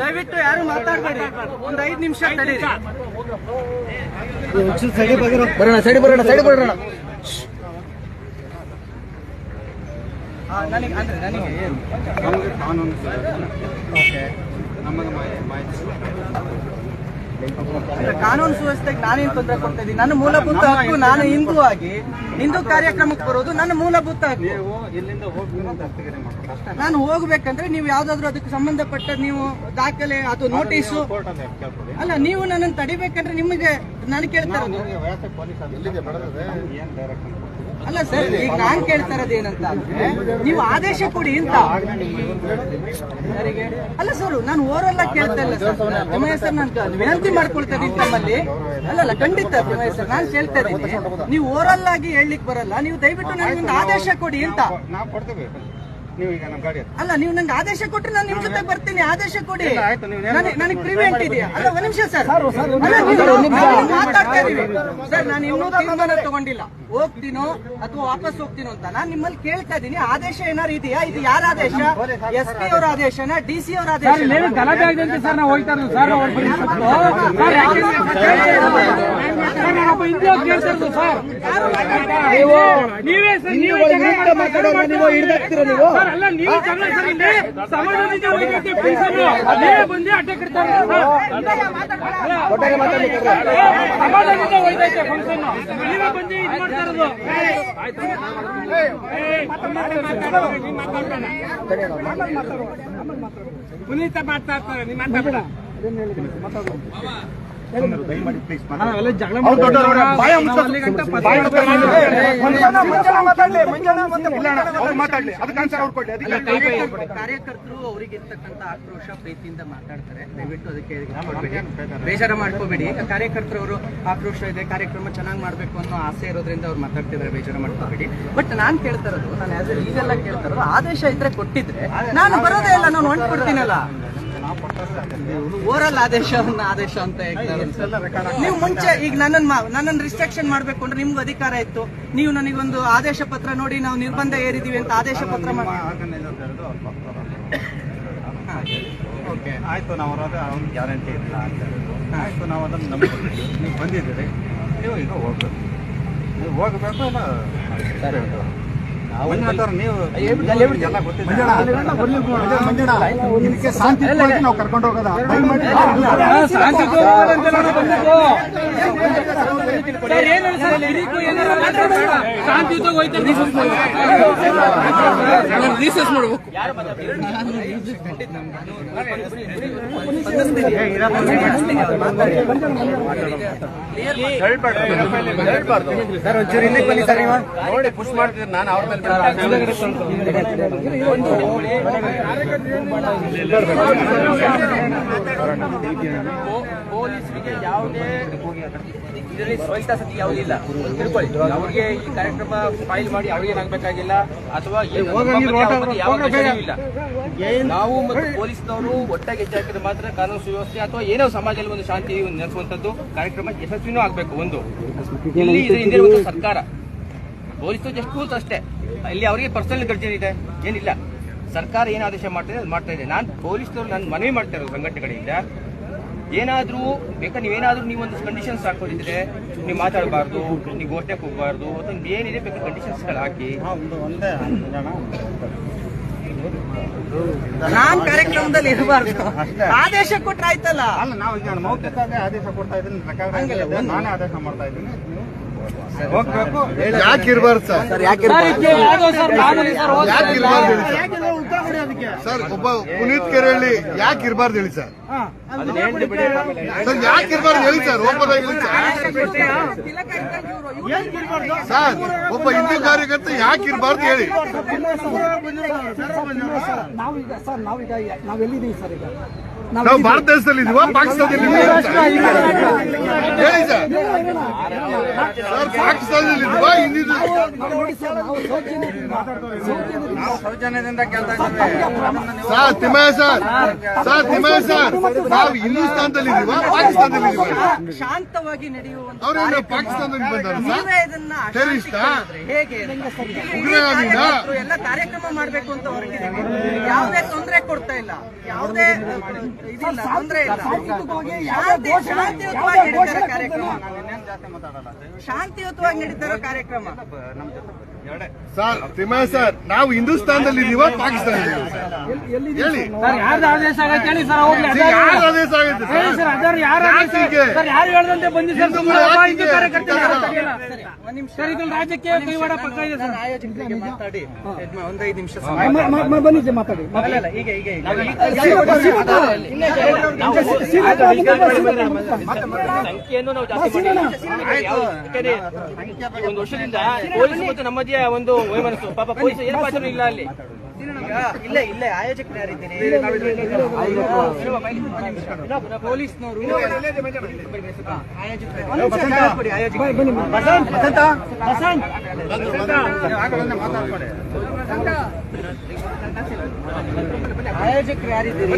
ದಯವಿಟ್ಟು ಯಾರು ಮಾತಾಡಬೇಡಿ. ಒಂದ್ ಐದ್ ನಿಮಿಷ ತಡೀರಿ. ಬರೋಣ ಸೈಡ್ ಬರೋಣ ಸೈಡ್ ಬರೋಣ. ನನಗೆ ಅಂದ್ರೆ ನನಗೆ ಕಾನೂನು ನಮಗೆ ಮಾಹಿತಿ ಅಂದ್ರೆ ಕಾನೂನು ಸುವ್ಯವಸ್ಥೆಗೆ ನಾನೇನು ತೊಂದರೆ ಕೊಡ್ತಾ ಇದ್ದೀನಿ? ನನ್ನ ಮೂಲಭೂತ ಹಕ್ಕು ನಾನು ಹಿಂದೂ ಆಗಿ ಹಿಂದೂ ಕಾರ್ಯಕ್ರಮಕ್ಕೆ ಬರೋದು ನನ್ನ ಮೂಲಭೂತ ಹಕ್ಕು. ನೀವು ಇಲ್ಲಿಂದ ನಾನು ಹೋಗ್ಬೇಕಂದ್ರೆ ನೀವು ಯಾವ್ದಾದ್ರು ಅದಕ್ಕೆ ಸಂಬಂಧಪಟ್ಟ ನೀವು ದಾಖಲೆ ಅದು ನೋಟಿಸು ಅಲ್ಲ ನೀವು ನನ್ನನ್ನು ತಡಿಬೇಕಂದ್ರೆ ನಿಮಗೆ ನಾನು ಕೇಳ್ತಾ ಇರೋದು. ಅಲ್ಲ ಸರ್ ಈಗ ನಾನ್ ಕೇಳ್ತಾ ಇರೋದು ಏನಂತ ಅಂದ್ರೆ, ನೀವು ಆದೇಶ ಕೊಡಿ ಅಂತ? ಅಲ್ಲ ಸರ್, ನಾನು ಓರಲ್ಲ ಕೇಳ್ತಾ ಇಲ್ಲ ಸರ್. ತಿಮ್ಮಯ್ಯ ಸರ್ ನಾನು ವಿನಂತಿ ಮಾಡ್ಕೊಳ್ತೇನೆ ತಮ್ಮಲ್ಲಿ. ತಮ್ಮಲ್ಲಿ ಅಲ್ಲಲ್ಲ ಖಂಡಿತ ತಿಮ್ಮಯ್ಯ ಸರ್ ನಾನು ಕೇಳ್ತಾ ಇದ್ದೀನಿ. ನೀವು ಓರಲ್ ಆಗಿ ಹೇಳಲಿಕ್ಕೆ ಬರಲ್ಲ. ನೀವು ದಯವಿಟ್ಟು ನನಗೊಂದು ಆದೇಶ ಕೊಡಿ ಅಂತ. ನಾವು ಕೊಡ್ತೇವೆ. ನೀವು ಈಗ ನಮ್ಮ ಗಾಡಿ ಹತ್ರ. ಅಲ್ಲ ನೀವು ನಂಗೆ ಆದೇಶ ಕೊಟ್ರೆ ನಾನು ನಿಮ್ ಜೊತೆ ಬರ್ತೀನಿ ಆದೇಶ ಕೊಡಿ ಇಲ್ಲ, ಆಯ್ತು, ನೀವು ಏನು ನನಗೆ ನನಗೆ ಪ್ರಿವೆಂಟ್ ಇದೆಯಾ ಅಲ್ಲ ಒಂದ್ ನಿಮಿಷ ಸರ್ ಅಲ್ಲ, ನೀವು- ನಾವು ಮಾತಾಡ್ತಾ ಇದೀವಿ ಸರ್ ನಾನು ಇನ್ನೂ ತೀರ್ಮಾನ ತಗೊಂಡಿಲ್ಲ ಹೋಗ್ತೀನೋ ಅಥವಾ ವಾಪಸ್ ಹೋಗ್ತೀನೋ ಅಂತ ನಾನು ನಿಮ್ಮಲ್ಲಿ ಕೇಳ್ತಾ ಇದೀನಿ ಆದೇಶ ಏನಾರು ಇದೆಯಾ ಇದು ಯಾರ ಆದೇಶ ಎಸ್ ಪಿ ಅವರ ಆದೇಶನ ಡಿ ಸಿ ಅವರ ಆದೇಶ ಗಲಾಟೆ ಆಗಿದೆ ಸರ್ ನಾವು ಹೋಗ್ತಾ ಇರೋದು ಸರ್ ಅವ್ರ ಬರೀ ಸುತ್ತು. ಸರ್ ಯಾಕೆಂದ್ರೆ ಸರ್ ನಾನೊಬ್ಬ ಹಿಂದಿ ಅವ್ರು ಕೇಳ್ತಾ ಇರೋದು ಸರ್ ನೀವು ನೀವೇ ಸರ್ ನೀವೇ ಜಗಳ ನೀವು ಹಿಡ್ದಾಕ್ತೀರ ನೀವು ಸರ್ ಅಲ್ಲ ನೀವು ಜಗಳ ಇಲ್ಲಿ ಸಮಾಜದಿಂದ ಹೋಗಿದ್ದೆ ಪೊಲೀಸರು ಅದೇ ಬಂದು ಅಡ್ಡಕ್ಕೆ ಇರ್ತಾರೆ. ಸಮಾಜದಿಂದ ಹೋಯ್ತೈತೆ ಫಂಕ್ಷನ್ ನೀವೇ ಬಂದು ಇದು ಮಾಡ್ತಾ ಇರೋದು. ಮಾತಾಡು. ಪುನೀತ ಮಾಡ್ತಾ ಇರ್ತಾರೆ ನೀನ್ ಕಾರ್ಯಕರ್ತರು ಅವರಿಗೆ ಇರ್ತಕ್ಕಂಥ ಆಕ್ರೋಶ ಪ್ರೀತಿಯಿಂದ ಮಾತಾಡ್ತಾರೆ ದಯವಿಟ್ಟು ಅದಕ್ಕೆ ಬೇಜಾರ ಮಾಡ್ಕೋಬೇಡಿ ಕಾರ್ಯಕರ್ತರು ಅವರು ಆಕ್ರೋಶ ಇದೆ ಕಾರ್ಯಕ್ರಮ ಚೆನ್ನಾಗಿ ಮಾಡ್ಬೇಕು ಅನ್ನೋ ಆಸೆ ಇರೋದ್ರಿಂದ ಅವ್ರು ಮಾತಾಡ್ತಿದ್ದಾರೆ ಬೇಜಾರ ಮಾಡ್ಕೋಬೇಡಿ ಬಟ್ ನಾನ್ ಕೇಳ್ತಾ ಇರೋದು ನಾನು ಈಗೆಲ್ಲ ಕೇಳ್ತಾರೋ ಇರೋದು ಆದೇಶ ಇದ್ರೆ ಕೊಟ್ಟಿದ್ರೆ ನಾನು ಬರೋದೇ ಇಲ್ಲ ನಾನು ಹೊಂಟ್ಬಿಡ್ತೀನಲ್ಲ ಓರಲ್ ಆದೇಶವನ್ನ ಆದೇಶ ಅಂತ ನೀವು ಮುಂಚೆ ಈಗ ನನ್ನನ್ನು ನನ್ನನ್ನು ರಿಸ್ಟ್ರಿಕ್ಷನ್ ಮಾಡ್ಬೇಕು ಅಂದ್ರೆ ನಿಮ್ಗೆ ಅಧಿಕಾರ ಇತ್ತು. ನೀವು ನನಗೊಂದು ಆದೇಶ ಪತ್ರ ನೋಡಿ ನಾವು ನಿರ್ಬಂಧ ಏರಿದೀವಿ ಅಂತ ಆದೇಶ ಪತ್ರ ಮಾಡಿ. ಓಕೆ ಆಯ್ತು ನಾವು ಅವ್ರದ್ದು ಅವ್ನ ಗ್ಯಾರಂಟಿ ಇಲ್ಲ ಅಂತ ಹೇಳಿದ್ರು. ಆಯ್ತು ನಾವು ಅದನ್ನು ನಂಬ್ಕೊಂಡಿದ್ವಿ ನೀವು ಬಂದಿದ್ದೀರಿ ನೀವು ಈಗ ಹೋಗ್ಬೇಕು. ನೀವು ಹೋಗಬೇಕು ಇಲ್ಲ ಸರಿ. ಶಾಂತಿ ನಾವು ಕರ್ಕೊಂಡು ಹೋಗೋದ ಸರ್ ಒಂಚೂರು ಇಲ್ಲಿ ಬನ್ನಿ ಸರ್ ನೀವು ನೋಡಿ ಪುಷ್ ಮಾಡ್ತಿದ್ರೆ ನಾನು ಅವ್ರ ಮೇಲೆ ಪೊಲೀಸರಿಗೆ ಯಾವುದೇ ಇದರಲ್ಲಿ ಸ್ವಹಿತಾಸಕ್ತಿ ಯಾವುದಿಲ್ಲ ತಿಳ್ಕೊಳ್ಳಿ. ಅವ್ರಿಗೆ ಈ ಕಾರ್ಯಕ್ರಮ ಫೈಲ್ ಮಾಡಿ ಅವ್ರಿಗೆ ಏನಾಗಬೇಕಾಗಿಲ್ಲ? ಅಥವಾ ಯಾವ ಇಲ್ಲ. ನಾವು ಮತ್ತು ಪೊಲೀಸ್ನವರು ಒಟ್ಟಾಗಿ ಹೆಚ್ಚಾಕಿದ್ರೆ ಮಾತ್ರ ಕಾನೂನು ಸುವ್ಯವಸ್ಥೆ ಅಥವಾ ಏನೋ ಸಮಾಜದಲ್ಲಿ ಒಂದು ಶಾಂತಿ ನೆಲೆಸುವಂಥದ್ದು ಕಾರ್ಯಕ್ರಮ ಯಶಸ್ವಿನೂ ಆಗಬೇಕು ಒಂದು. ಇಲ್ಲಿ ಇದು ಹಿಂದೆ ಸರ್ಕಾರ. ಪೊಲೀಸ್ ಜಸ್ಟ್ ರೂಲ್ಸ್ ಅಷ್ಟೇ ಇಲ್ಲಿ ಅವರಿಗೆ ಪರ್ಸನಲ್ ಗರ್ಜನ್ ಇದೆ. ಏನಿಲ್ಲ. ಸರ್ಕಾರ ಏನು ಆದೇಶ ಮಾಡ್ತಾ ಇದೆ ಅದು ಮಾಡ್ತಾ ಇದೆ. ನಾನು ಪೊಲೀಸ್ನವ್ರು ನಾನು ಮನವಿ ಮಾಡ್ತಾ ಇರೋದು ಸಂಘಟನೆಗಳಿಂದ. ಏನಾದರೂ ಬೇಕಾ ನೀವೇನಾದರೂ ನೀವು ಒಂದು ಕಂಡೀಷನ್ಸ್ ಹಾಕೊಂಡಿದ್ರೆ ನೀವು ಮಾತಾಡಬಾರ್ದು ನೀವು ಘೋಷಣೆ ಹೋಗಬಾರ್ದು ಅಥವಾ ಏನಿದೆ ಬೇಕಾ ಕಂಡೀಷನ್ಸ್ಗಳು ಹಾಕಿ. ಒಂದು ಒಂದೇ ಜನ ನಾನ್ ಕಾರ್ಯಕ್ರಮದಲ್ಲಿ ಇರಬಾರ್ದು. ಆದೇಶ ಕೊಟ್ರೆ ಆಯ್ತಲ್ಲ. ಅಲ್ಲ ನಾವು ಈಗ ಮೌಖಿಕವಾಗಿ ಆದೇಶ ಕೊಡ್ತಾ ಇದ್ದೀನಿ. ನಾನೇ ಆದೇಶ ಮಾಡ್ತಾ ಇದ್ದೀನಿ. ನೀವು ಹೋಗ್ಬೇಕು ಯಾಕೆ ಇರಬಾರ್ದು? ಸರ್ ಸರ್ ಯಾಕೆ ಯಾಕೆ ಇರಬಾರ್ದು ಹೇಳಿ ಸರ್ ಒಬ್ಬ ಪುನೀತ್ ಕೆರೆಹಳ್ಳಿ ಯಾಕೆ ಇರಬಾರ್ದು ಹೇಳಿ ಸರ್. ಸರ್ ಯಾಕೆ ಇರಬಾರ್ದು ಹೇಳಿ ಸರ್? ಒಬ್ಬದಾಗ ಹೇಳಿ ಸರ್. ಒಬ್ಬ ಹಿಂದೂ ಕಾರ್ಯಕರ್ತ ಯಾಕೆ ಇರಬಾರ್ದು ಹೇಳಿ? ನಾವೀಗ ಸರ್ ನಾವೀಗ ನಾವೆಲ್ಲಿದ್ದೀವಿ ಸರ್ ಈಗ? ನಾವು ಭಾರತ ದೇಶದಲ್ಲಿ ಇದೀವ ಪಾಕಿಸ್ತಾನದಲ್ಲಿ ಹೇಳಿ ಸರ್. ಸರ್. ಪಾಕಿಸ್ತಾನದಲ್ಲಿ ಇದೀವ ಹಿಂದಿದ್ದು? ಸೌಜನ್ಯದಿಂದ ಸೌಜನ್ಯದಿಂದ sir Thimmaiah sir. Sir Thimmaiah sir. ನಾವು ಹಿಂದೂಸ್ತಾನದಲ್ಲಿ ಇದೀವ ಪಾಕಿಸ್ತಾನದಲ್ಲಿ ಇದೀವ ಶಾಂತವಾಗಿ ನಡೆಯುವಂತ ಅವ್ರೇನು ಕಾರ್ಯಕ್ರಮ. ಪಾಕಿಸ್ತಾನದಲ್ಲಿ ಹೇಗೆ? ಇಲ್ಲಿ ಇಡೀ ಎಲ್ಲ ಕಾರ್ಯಕ್ರಮ ಮಾಡಬೇಕು ಅಂತ ಹೊರಗಿದೆ ಯಾವುದೇ ತೊಂದರೆ ಕೊಡ್ತಾ ಇಲ್ಲ. ಯಾವುದೇ ಇದಿಲ್ಲ ತೊಂದರೆ ಇಲ್ಲ. ಶಾಂತಿ ಶಾಂತಿಯುತವಾಗಿ ನಡೀತಾರೆ ಕಾರ್ಯಕ್ರಮ. ಶಾಂತಿಯುತವಾಗಿ ನಡೀತಾರೋ ಕಾರ್ಯಕ್ರಮ. ಸರ್ ತಿಮ್ಮಯ್ಯ ಸರ್ ನಾವು ಹಿಂದೂಸ್ತಾನದಲ್ಲಿ ಇದೀವ ಪಾಕಿಸ್ತಾನದಲ್ಲಿ ಇದೀವ ಹೇಳಿ. ಸರ್ ಯಾರ್ದು ಆದೇಶ ಆಗೈತೆ ಹೇಳಿ ಸರ್ ಹೋಗ್ಲಿ ಆದೇಶ ಆಗುತ್ತೆ ಹೇಳಿ ಸರ್? ಸರ್ ಅದರ ಯಾರು ಆದೇಶ ಸರ್ ಯಾರು ಹೇಳ್ದಂತೆ ಬಂದಿ ಸರ್ ಹಿಂದೂಗಳು ಹಿಂದೂ ಕಾರ್ಯಕರ್ತರು ಯಾರು ಸರಿ, ಒಂದ್ ನಿಮಿಷ. ಸರ್ ಇದ್ರಲ್ಲಿ ರಾಜ್ಯಕ್ಕೆ ಕೈವಾಡ ಪಕ್ಕ ಇದೆ ಸರ್. ನಾನು ಆಯೋಜಕರಿಗೆ ಮಾತಾಡಿ. ಒಂದ್ ಐದು ನಿಮಿಷ ಸಮಯ ಬನ್ನಿ ಮಾತಾಡಿ. ಈಗ ಈಗ ಸಂಖ್ಯೆಯನ್ನು ನಾವು ಜಾಸ್ತಿ ಮಾಡಿ ಯಾಕಂದ್ರೆ ಒಂದು ವರ್ಷದಿಂದ ಪೊಲೀಸ್ ಮತ್ತು ನಮ್ಮದೇ ಒಂದು ವೈಮನಸ್ಸು ಪಾಪ ಪೊಲೀಸ್ ಏರ್ಪಾಟು ಇಲ್ಲ ಅಲ್ಲಿ. ಇಲ್ಲೇ ಇಲ್ಲೇ ಆಯೋಜಕರು ಯಾರಿದ್ದೀರಿ ಪೊಲೀಸ್ನವರು ಆಯೋಜಕರು ಯಾರಿದ್ದೀರಿ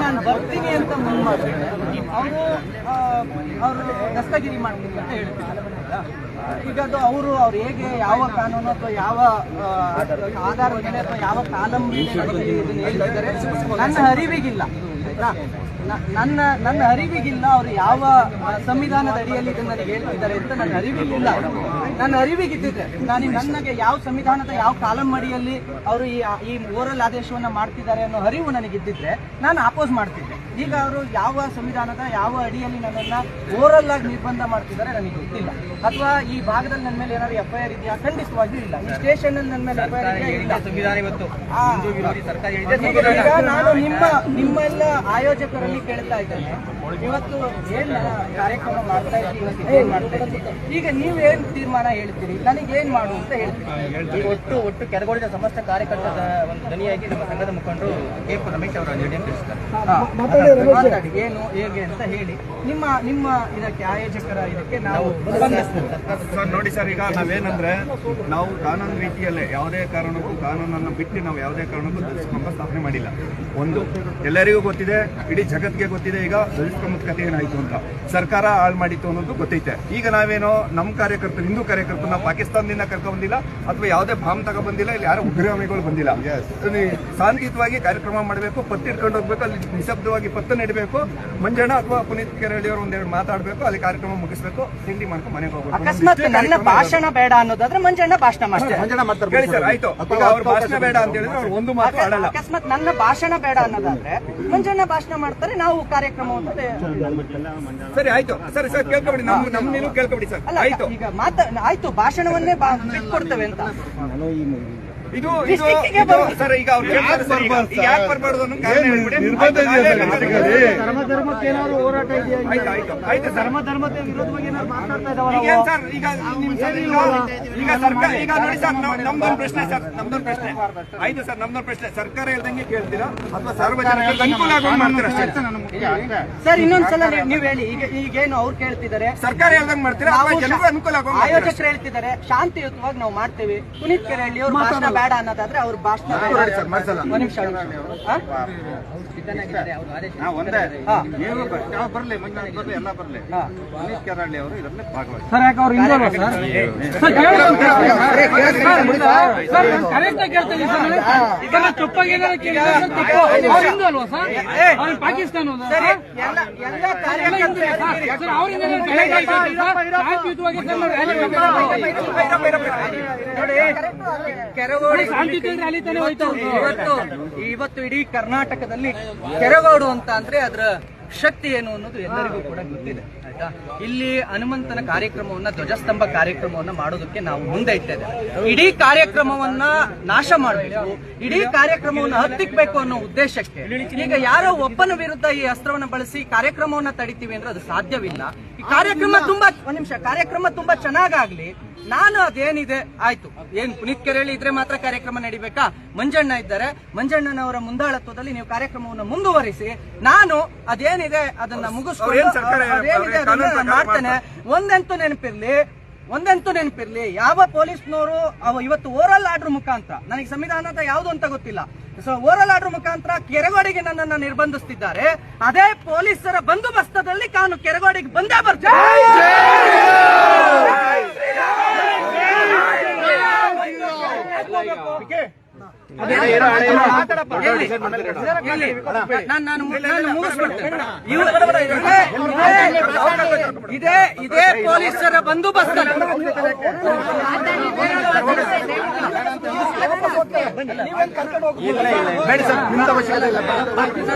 ನಾನು ಬರ್ತೀನಿ ಅಂತ ಮುಂದೆ ಅವರು ಅವರು ದಸ್ತಗಿರಿ ಮಾಡ್ತೀನಿ ಅಂತ ಹೇಳ್ತಿದ್ದಾರೆ ಈಗ ಅದು ಅವರು ಅವ್ರು ಹೇಗೆ ಯಾವ ಕಾನೂನು ಅಥವಾ ಯಾವ ಆಧಾರ ಮೇಲೆ ಅಥವಾ ಯಾವ ಕಾಲಂ ಹೇಳ್ತಿದ್ದಾರೆ ನನ್ನ ಅರಿವಿಗಿಲ್ಲ, ಆಯ್ತಾ? ನನ್ನ ನನ್ನ ಅರಿವಿಗಿಲ್ಲ ಅವರು ಯಾವ ಸಂವಿಧಾನದ ಅಡಿಯಲ್ಲಿ ಇದನ್ನ ನನಗೆ ಹೇಳ್ತಿದ್ದಾರೆ ಅಂತ ನನ್ನ ಅರಿವಿಗಿಲ್ಲ. ನನ್ನ ಅರಿವಿಗಿದ್ದಿದ್ರೆ ನಾನು ನನಗೆ ಯಾವ ಸಂವಿಧಾನದ ಯಾವ ಕಾಲಂ ಅಡಿಯಲ್ಲಿ ಅವರು ಈ ಈ ಓರಲ್ ಆದೇಶವನ್ನ ಮಾಡ್ತಿದ್ದಾರೆ ಅನ್ನೋ ಅರಿವು ನನಗಿದ್ದಿದ್ರೆ ನಾನು ಅಪೋಸ್ ಮಾಡ್ತಿದ್ದೆ. ಈಗ ಅವರು ಯಾವ ಸಂವಿಧಾನದ ಯಾವ ಅಡಿಯಲ್ಲಿ ನನ್ನನ್ನ ಓರಲ್ ಆಗಿ ನಿರ್ಬಂಧ ಮಾಡ್ತಿದ್ದಾರೆ ನನಗೆ ಗೊತ್ತಿಲ್ಲ. ಅಥವಾ ಈ ಭಾಗದಲ್ಲಿ ನನ್ನ ಮೇಲೆ ಏನಾದ್ರು ಎಫ್ ಐ ಆರ್ ಇದೆಯಾ? ಖಂಡಿತವಾಗಿಯೂ ಇಲ್ಲ. ಈ ಸ್ಟೇಷನ್ ಅಲ್ಲಿ ನನ್ನ ಮೇಲೆ ಎಫ್ ಐ ಆರ್ ಇದೆಯಾ? ಇಲ್ಲ. ನಾನು ನಿಮ್ಮ ನಿಮ್ಮೆಲ್ಲ ಆಯೋಜಕರಲ್ಲಿ ಕೇಳ್ತಾ ಇದ್ದೇನೆ. ಇವತ್ತು ಏನ್ ಕಾರ್ಯಕ್ರಮ ಮಾಡ್ತಾ ಇದ್ದೀವಿ ಇವತ್ತು ಏನ್ ಮಾಡ್ತಾ ಇದ್ದೀವಿ ಈಗ ನೀವೇನ್ ತೀರ್ಮಾನ ಹೇಳ್ತೀರಿ? ನನಗೆ ಏನ್ ಮಾಡು ಅಂತ ಹೇಳ್ತೀರಿ. ಒಟ್ಟು ಒಟ್ಟು ಕೆರಗೋಳಿದ ಸಮಸ್ತ ಕಾರ್ಯಕರ್ತರ ಒಂದು ಧ್ವನಿಯಾಗಿ ನಮ್ಮ ಸಂಘದ ಮುಖಂಡರು ಕೆ ಪಿ ರಮೇಶ್ ಅವರ ನಿರ್ಣಯ ತಿಳಿಸ್ತಾರೆ ಏನು ಹೇಗೆ ಅಂತ ಹೇಳಿ. ನಿಮ್ಮ ನಿಮ್ಮ ಇದಕ್ಕೆ ಆಯೋಜಕರ ಇದಕ್ಕೆ ನಾವು ಸರ್ ನೋಡಿ ಸರ್ ಈಗ ನಾವೇನಂದ್ರೆ ನಾವು ಕಾನೂನು ರೀತಿಯಲ್ಲೇ ಯಾವುದೇ ಕಾರಣಕ್ಕೂ ಕಾನೂನನ್ನು ಬಿಟ್ಟು ನಾವು ಯಾವುದೇ ಕಾರಣಕ್ಕೂ ದಲಿತ ಸ್ತಂಭ ಸ್ಥಾಪನೆ ಮಾಡಿಲ್ಲ. ಒಂದು ಎಲ್ಲರಿಗೂ ಗೊತ್ತಿದೆ ಇಡೀ ಜಗತ್ತಿಗೆ ಗೊತ್ತಿದೆ ಈಗ ದಲಿತ ಕಥೆ ಏನಾಯ್ತು ಅಂತ. ಸರ್ಕಾರ ಹಾಳು ಮಾಡಿತ್ತು ಅನ್ನೋದು ಗೊತ್ತೈತೆ. ಈಗ ನಾವೇನೋ ನಮ್ಮ ಕಾರ್ಯಕರ್ತರು ಹಿಂದೂ ಕಾರ್ಯಕರ್ತರನ್ನ ನಾವು ಪಾಕಿಸ್ತಾನದಿಂದ ಕರ್ಕೊಂಡ್ ಬಂದಿಲ್ಲ ಅಥವಾ ಯಾವುದೇ ಬಾಂಬ್ ತಗೊ ಬಂದಿಲ್ಲ ಇಲ್ಲಿ ಯಾರೋ ಉಗ್ರಗಾಮಿಗಳು ಬಂದಿಲ್ಲ. ಶಾಂತಿಯುತವಾಗಿ ಕಾರ್ಯಕ್ರಮ ಮಾಡಬೇಕು ಪತ್ತಿ ಇಟ್ಕೊಂಡು ಹೋಗ್ಬೇಕು ಅಲ್ಲಿ ನಿಶಬ್ದವಾಗಿ ಪತ್ತೆ ನೆಡಬೇಕು ಮಂಜಣ್ಣ ಅಥವಾ ಪುನೀತ್ ಕೆರಳಿ ಅವರು ಒಂದೆರಡು ಮಾತಾಡಬೇಕು ಅಲ್ಲಿ ಕಾರ್ಯಕ್ರಮ ಮುಗಿಸ್ಬೇಕು ತಿಂಡಿ ಮಾಡ್ಕೊಂಡು ಮನೆಗೆ ಹೋಗ್ಬೇಕು. ಅಕಸ್ಮಾತ್ ನನ್ನ ಭಾಷಣ ಬೇಡ ಅನ್ನೋದಾದ್ರೆ ಮಂಜಣ್ಣ ಭಾಷಣ ಮಾಡ್ತಾರೆ. ಹೇಳಿ ಸರ್ ಆಯ್ತು. ಈಗ ಅವ್ರ ಭಾಷಣ ಬೇಡ ಅಂತ ಹೇಳಿದ್ರೆ ಅವ್ರು ಒಂದು ಮಾತು ಆಡಲ್ಲ ಅಕಸ್ಮಾತ್ ನನ್ನ ಭಾಷಣ ಬೇಡ ಅನ್ನೋದಾದ್ರೆ ಮಂಜಣ್ಣ ಭಾಷಣ ಮಾಡ್ತಾರೆ ನಾವು ಕಾರ್ಯಕ್ರಮವನ್ನು ಸರಿ ಆಯ್ತು. ಸರಿ ಸರ್ ಕೇಳ್ಕೊಬಿಡಿ. ನಮ್ ನಮ್ ನೀವು ಕೇಳ್ಕೊಬಿಡಿ ಸರ್. ಅಲ್ಲ ಆಯ್ತು. ಈಗ ಮಾತ ಆಯ್ತು ಭಾಷಣವನ್ನೇ ಬಿಟ್ಟು ಕೊಡ್ತೇವೆ ಅಂತ. ಇದು ಇದು ಸರ್ ಈಗ ಅವ್ರು ಯಾಕೆ ಬರಬಾರ್ದು ಅನ್ನೋ ಕಾರಣ ಹೇಳ್ಬಿಡಿ? ಆಯ್ತು ಆಯ್ತು ಆಯ್ತು ಧರ್ಮ ಧರ್ಮದ ವಿರೋಧವಾಗಿ ಏನಾದ್ರು ಮಾತಾಡ್ತಾ ಈಗ ಸರ್? ಈಗ ಈಗ ಸರ್ಕಾರ ಈಗ ನೋಡಿ ಸರ್ ನಮ್ದೊಂದು ಪ್ರಶ್ನೆ ಸರ್ ನಮ್ದೊಂದು ಪ್ರಶ್ನೆ. ಆಯ್ತು ಸರ್ ನಮ್ದೊಂದು ಪ್ರಶ್ನೆ. ಸರ್ಕಾರ ಹೇಳ್ದಂಗೆ ಕೇಳ್ತೀರಾ? ಅಥವಾ ಸಾರ್ವಜನಿಕ ಅನುಕೂಲ ಆಗುವಂಗೆ ಮಾಡ್ತೀರಾ ಅಷ್ಟೇ? ಸರ್ ಇನ್ನೊಂದ್ಸಲ ಸಲ ನೀವ್ ಹೇಳಿ ಈಗ ಈಗೇನು ಅವ್ರು ಕೇಳ್ತಿದ್ದಾರೆ? ಸರ್ಕಾರ ಹೇಳ್ದಂಗೆ ಮಾಡ್ತೀರಾ? ಜನರು ಅನುಕೂಲ ಆಗೋ ಆಯೋಜಕರು ಹೇಳ್ತಿದ್ದಾರೆ ಶಾಂತಿಯುತವಾಗಿ ನಾವು ಮಾಡ್ತೇವೆ. ಪುನೀತ್ ಕೆರೆ ಅವ್ರ ಭಾಷಣ ಬೇಡ ಅನ್ನೋದಾದ್ರೆ ಅವ್ರ ಭಾಷಣ ಪಾಕಿಸ್ತಾನ ಕಾರ್ಯಕರ್ತರು ಕೆರಗೋಡಿ. ಇವತ್ತು ಇವತ್ತು ಇಡೀ ಕರ್ನಾಟಕದಲ್ಲಿ ಕೆರಗೋಡು ಅಂತ ಅಂದ್ರೆ ಅದ್ರ ಶಕ್ತಿ ಏನು ಅನ್ನೋದು ಎಲ್ಲರಿಗೂ ಕೂಡ ಗೊತ್ತಿದೆ ಆಯ್ತಾ? ಇಲ್ಲಿ ಹನುಮಂತನ ಕಾರ್ಯಕ್ರಮವನ್ನ ಧ್ವಜಸ್ತಂಭ ಕಾರ್ಯಕ್ರಮವನ್ನ ಮಾಡೋದಕ್ಕೆ ನಾವು ಮುಂದೆ ಇದ್ದೇವೆ. ಇಡೀ ಕಾರ್ಯಕ್ರಮವನ್ನ ನಾಶ ಮಾಡಬೇಕು ಇಡೀ ಕಾರ್ಯಕ್ರಮವನ್ನ ಹತ್ತಿಕ್ಬೇಕು ಅನ್ನೋ ಉದ್ದೇಶಕ್ಕೆ ಈಗ ಯಾರೋ ಒಬ್ಬನ ವಿರುದ್ಧ ಈ ಅಸ್ತ್ರವನ್ನು ಬಳಸಿ ಕಾರ್ಯಕ್ರಮವನ್ನ ತಡಿತೀವಿ ಅಂದ್ರೆ ಅದು ಸಾಧ್ಯವಿಲ್ಲ. ಈ ಕಾರ್ಯಕ್ರಮ ತುಂಬಾ ಒಂದ್ ನಿಮಿಷ ಕಾರ್ಯಕ್ರಮ ತುಂಬಾ ಚೆನ್ನಾಗಾಗ್ಲಿ. ನಾನು ಅದೇನಿದೆ ಆಯ್ತು. ಏನ್ ಪುನೀತ್ ಕೆರೆಯಲ್ಲಿ ಇದ್ರೆ ಮಾತ್ರ ಕಾರ್ಯಕ್ರಮ ನಡಿಬೇಕಾ? ಮಂಜಣ್ಣ ಇದ್ದಾರೆ. ಮಂಜಣ್ಣನವರ ಮುಂದಾಳತ್ವದಲ್ಲಿ ನೀವು ಕಾರ್ಯಕ್ರಮವನ್ನು ಮುಂದುವರಿಸಿ ನಾನು ಅದೇನಿದೆ ಅದನ್ನ ಮುಗಿಸ್ಕೊಂಡು ಮಾಡ್ತೇನೆ. ಒಂದಂತೂ ನೆನಪಿರ್ಲಿ ಒಂದಂತೂ ನೆನಪಿರ್ಲಿ ಯಾವ ಪೊಲೀಸ್ನವರು ಅವ ಇವತ್ತು ಓರಲ್ ಆರ್ಡರ್ ಮುಖಾಂತರ ನನಗೆ ಸಂವಿಧಾನದ ಯಾವುದು ಅಂತ ಗೊತ್ತಿಲ್ಲ. ಸೊ ಓರಲ್ ಆರ್ಡರ್ ಮುಖಾಂತರ ಕೆರೆಗೋಡಿಗೆ ನನ್ನನ್ನು ನಿರ್ಬಂಧಿಸ್ತಿದ್ದಾರೆ. ಅದೇ ಪೊಲೀಸರ ಬಂದೋಬಸ್ತದಲ್ಲಿ ನಾನು ಕೆರೆಗೋಡಿಗೆ ಬಂದೇ ಬರ್ತೇನೆ. ಇದೇ- ಇದೇ ಪೊಲೀಸರ ಬಂದೋಬಸ್ತಲ್ಲಿ ಬೇಡ ಸರ್